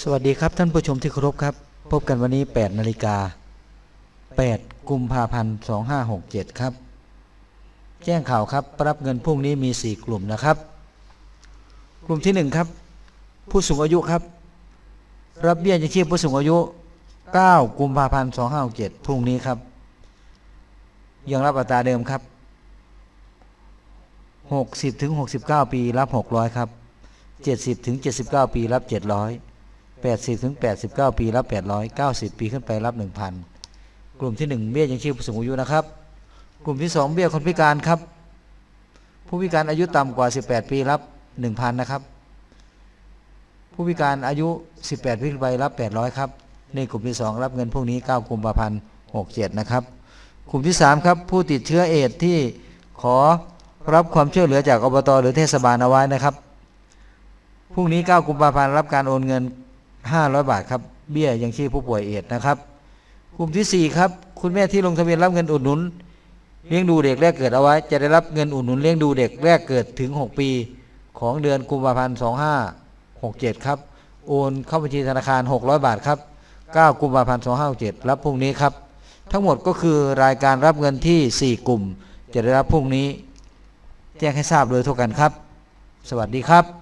สวัสดีครับท่านผู้ชมที่เคารพครับ พบกันวันนี้8นาฬิกา8กุมภาพันธ์2567 ครับ แจ้งข่าวครับรับเงินพรุ่งนี้มี 4 กลุ่มนะครับ กลุ่มที่ 1 ครับ ผู้สูงอายุครับ รับเบี้ยยังชีพผู้สูงอายุ 9 กุมภาพันธ์2567 พรุ่งนี้ครับ ยังรับอัตราเดิมครับ 60ถึง69 ปีรับ 600 ครับ 70ถึง79 ปีรับ 700 80ถึง89 ปีรับ 800 90 ปีขึ้นไปรับ 1,000 กลุ่มที่ 1 เบี้ยยังชีพผู้สูงอายุนะครับ กลุ่มที่ 2 เบี้ยคนพิการครับ ผู้พิการอายุต่ำกว่า 18 ปีรับ 1,000 นะครับ ผู้พิการอายุ 18 ปีขึ้นไปรับ 800 ครับในกลุ่มที่ 2 รับเงินพวกนี้ 9กุมภาพันธ์67 นะครับ กลุ่มที่ 3 ครับ ผู้ติดเชื้อเอดส์ที่ขอรับความช่วยเหลือจากอบตหรือเทศบาลเอาไว้นะครับพรุ่งนี้ 9 กุมภาพันธ์รับการโอนเงิน 500 บาทครับ เบี้ยยังชีพผู้ป่วยเอดส์นะครับ กลุ่มที่ 4 ครับ คุณแม่ที่ลงทะเบียนรับเงินอุดหนุน เลี้ยงดูเด็กแรกเกิดเอาไว้ จะได้รับเงินอุดหนุนเลี้ยงดูเด็กแรกเกิดถึง 6 ปีของเดือนกุมภาพันธ์ 2567 ครับ โอนเข้าบัญชีธนาคาร 600 บาทครับ 9 กุมภาพันธ์ 2567 รับพรุ่งนี้ครับ ทั้งหมดก็คือรายการรับเงินที่ 4 กลุ่ม จะได้รับพรุ่งนี้ แจ้งให้ทราบโดยทั่วกันครับ สวัสดีครับ